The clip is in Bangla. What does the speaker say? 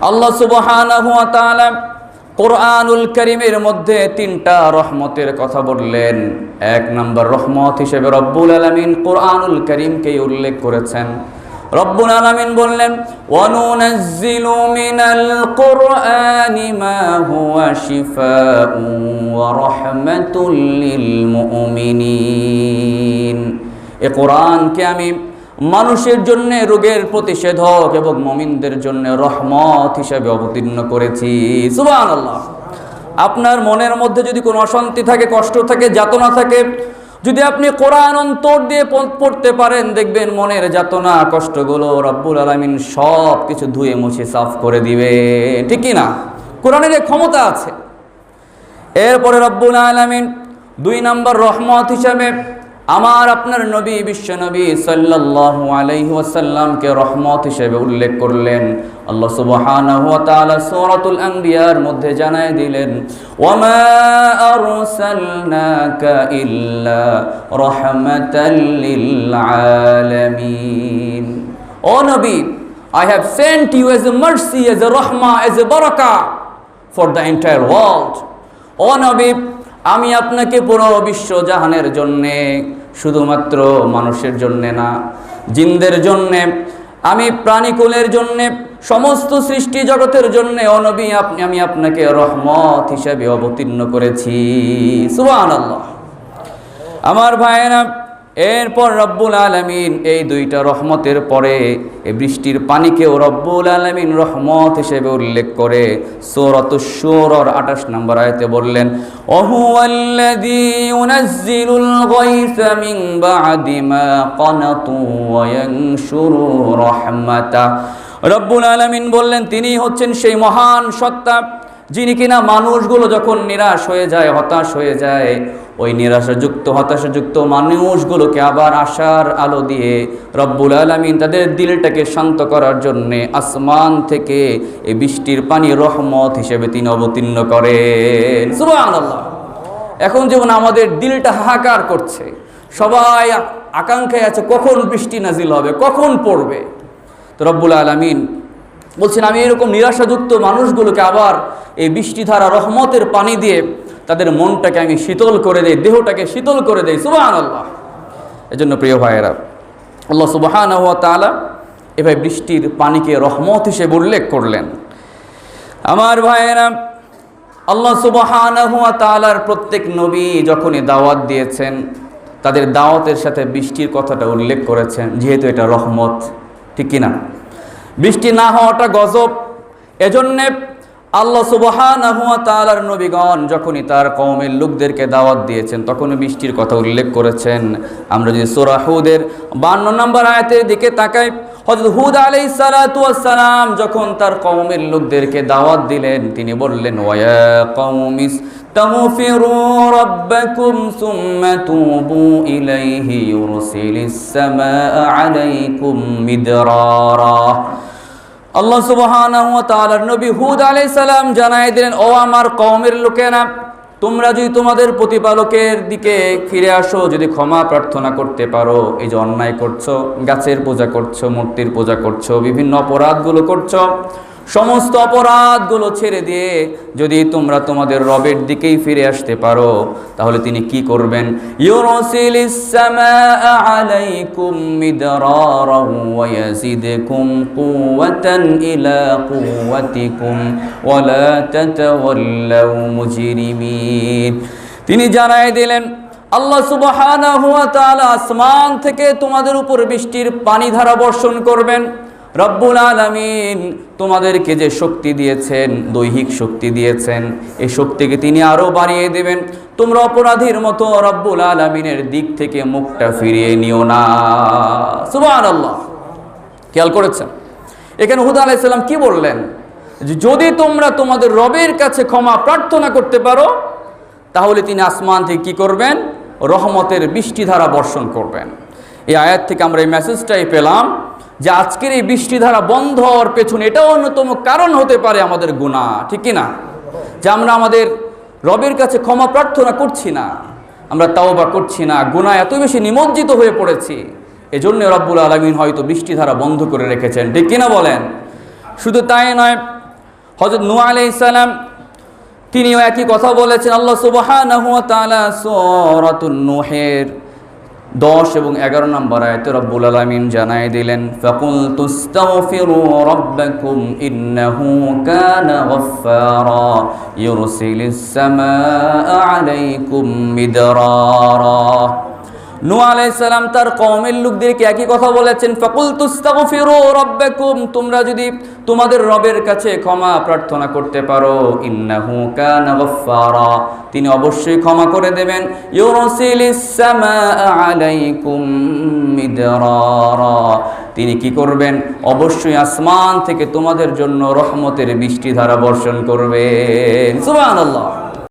আল্লাহ তাআলা কোরআনুল করিমের মধ্যে তিনটা রহমতের কথা বললেন। এক নম্বর রহমত হিসেবে রব্বুল আলামিন কোরআনুল করিমকেই উল্লেখ করেছেন। রব্বুল আলামিন বললেন, ওয়ানুনাজ্জিলু মিনাল কুরআনি মা হুয়া শিফাউন ওয়া রাহমাতুল এ কোরআনকে আমি মানুষের জন্য রোগের প্রতিষেধক এবং মমিনদের জন্য রহমত হিসাবে অবতীর্ণ করেছি। সুবান আল্লাহ আপনার মনের মধ্যে যদি কোনো অশান্তি থাকে, কষ্ট থাকে, যাতনা থাকে, যদি আপনি কোরআন অন্তর দিয়ে পড়তে পারেন, দেখবেন মনের যাতনা, কষ্টগুলো রব্বুল আলমিন সব কিছু ধুয়ে মুছে, সাফ করে দিবে। ঠিক না কোরআনের ক্ষমতা আছে। এরপরে রব্বুল আলামিন দুই নম্বর রহমত হিসাবে আমার আপনার নবী বিশ্ব নবী সাল্লাল্লাহু আলাইহি রহমত হিসেবে উল্লেখ করলেন আল্লাহ সুবহানাহু ওয়া তাআলা সূরাতুল আনবিয়ার মধ্যে জানায় দিলেন ওয়ামা আরসালনাকা ইল্লা রাহমাতাল লিল আলামিন ও নবী I have sent you as a mercy, as a rahmah, as a barakah for the entire world. ও নবী আমি আপনাকে পুরো বিশ্ব জাহানের জন্যে শুধুমাত্র মানুষের জন্যে না, জিনদের জন্যে, আমি প্রাণীকুলের জন্যে, সমস্ত সৃষ্টি জগতের জন্যে অনবী আপনি, আমি আপনাকে রহমত হিসাবে অবতীর্ণ করেছি। সুবহান আল্লাহ আমার ভাইয়েরা এরপর রব্বুল আলমিন এই দুইটা রহমতের পরে এই বৃষ্টির পানিকেও রব্বুল আলমিন রহমত হিসেবে উল্লেখ করে সৌরত সুরর আঠাশ নম্বর আয়তে বললেন রব্বুল আলমিন বললেন তিনি হচ্ছেন সেই মহান সত্তা যিনি কিনা মানুষগুলো যখন নিরাশ হয়ে যায়, হতাশ হয়ে যায়, ওই নিরাশাযুক্ত, হতাশাযুক্ত মানুষগুলোকে আবার আশার আলো দিয়ে রব্বুল আলমিন তাদের দিলটাকে শান্ত করার জন্যে আসমান থেকে এই বৃষ্টির পানি রহমত হিসেবে তিনি অবতীর্ণ করেন। এখন যেমন আমাদের দিলটা হাহাকার করছে, সবাই আকাঙ্ক্ষায় আছে কখন বৃষ্টি নাজিল হবে, কখন পড়বে। তো রব্বুল আলমিন বলছেন, আমি এরকম নিরাশাযুক্ত মানুষগুলোকে আবার এই বৃষ্টিধারা রহমতের পানি দিয়ে তাদের মনটাকে আমি শীতল করে দেই, দেহটাকে শীতল করে দেই। সুবাহান আল্লাহ এজন্য প্রিয় ভাইয়েরা, আল্লাহ সুবাহান তালা এভাবে বৃষ্টির পানিকে রহমত হিসেবে উল্লেখ করলেন। আমার ভাইয়েরা, আল্লাহ সুবহানাহু ওয়া তাআলার প্রত্যেক নবী যখনই দাওয়াত দিয়েছেন, তাদের দাওয়াতের সাথে বৃষ্টির কথাটা উল্লেখ করেছেন, যেহেতু এটা রহমত, ঠিক কিনা? বৃষ্টি না হওয়াটা গজব এজন্যে আল্লাহ সুবহানাহু ওয়া তাআলার নবীগণ যখনই তার কওমের লোকদেরকে দাওয়াত দিয়েছেন তখনই বৃষ্টির কথা উল্লেখ করেছেন আমরা যদি সূরা হুদের 52 নম্বর আয়াতের দিকে তাকাই হযরত হুদ আলাইহিস সালাতু ওয়াস সালাম যখন তার কওমের লোকদেরকে দাওয়াত দিলেন তিনি বললেন ওয়া কওমিস استغفروا ربكم ثم توبوا إليه يرسل السماء عليكم مدرارا আল্লাহ তাআলার নবী হুদ আলাইহিস সালাম জানাই দিলেন, ও আমার কওমের লোকেরা, তোমরা যদি তোমাদের প্রতিপালকের দিকে ফিরে আসো, যদি ক্ষমা প্রার্থনা করতে পারো, এই যে অন্যায় করছ, গাছের পূজা করছ, মূর্তির পূজা করছ, বিভিন্ন অপরাধগুলো করছ সমস্ত অপরাধগুলো ছেড়ে দিয়ে যদি তোমরা তোমাদের রবের দিকেই ফিরে আসতে পারো, তাহলে তিনি কি করবেন? তিনি জানাই দিলেন, আল্লাহ তাআলা আসমান থেকে তোমাদের উপর বৃষ্টির পানি ধারা বর্ষণ করবেন। রব্বুল আলামিন তোমাদেরকে যে শক্তি দিয়েছেন, দৈহিক শক্তি দিয়েছেন এই শক্তিকে তিনি আরও বাড়িয়ে দেবেন। তোমরা অপরাধীর মতো রব্বুল আলামিনের দিক থেকে মুখটা ফিরিয়ে নিও না। সুবহানাল্লাহ। খেয়াল করেছেন? এখানে হুদা আলাইসাল্লাম কি বললেন? যদি তোমরা তোমাদের রবের কাছে ক্ষমা প্রার্থনা করতে পারো, তাহলে তিনি আসমান থেকে কি করবেন? রহমতের বৃষ্টিধারা বর্ষণ করবেন। এই আয়াত থেকে আমরা এই মেসেজটাই পেলাম যে আজকের এই বৃষ্টিধারা বন্ধ হওয়ার পেছনে এটাও অন্যতম কারণ হতে পারে আমাদের গুণা ঠিক না? যে আমরা আমাদের রবের কাছে ক্ষমা প্রার্থনা করছি না, আমরা তাও বা করছি না গুণা এত বেশি নিমজ্জিত হয়ে পড়েছি, এজন্য রব্বুল আলমিন হয়তো বৃষ্টিধারা বন্ধ করে রেখেছেন, ঠিক কিনা বলেন? শুধু তাই নয় হজরত নূহ আলাইহিস সালাম তিনিও একই কথা বলেছেন, আল্লাহ সুবহানাহু দশ এবং এগারো নম্বর আয়তে রব্বুল আলমিন জানাই দিলেন ফাকুল তুস্তাগফিরু রব্বাকুম ইন্নাহু কানা গফফারা ইউরসিলিস সামাআ আলাইকুম মিদরারা। নূহ আলাইহিস সালাম তার কওমের লোকদেরকে একই কথা বলেছেন ফাকুল রাব্বাকুম তোমরা যদি তোমাদের রবের কাছে ক্ষমা প্রার্থনা করতে পারো তিনি অবশ্যই ক্ষমা করে দেবেন, ইউরসিলিস সামাআ আলাইকুম মিদরারা তিনি কি করবেন? অবশ্যই আসমান থেকে তোমাদের জন্য রহমতের বৃষ্টি ধারা বর্ষণ করবেন। সুবহানাল্লাহ।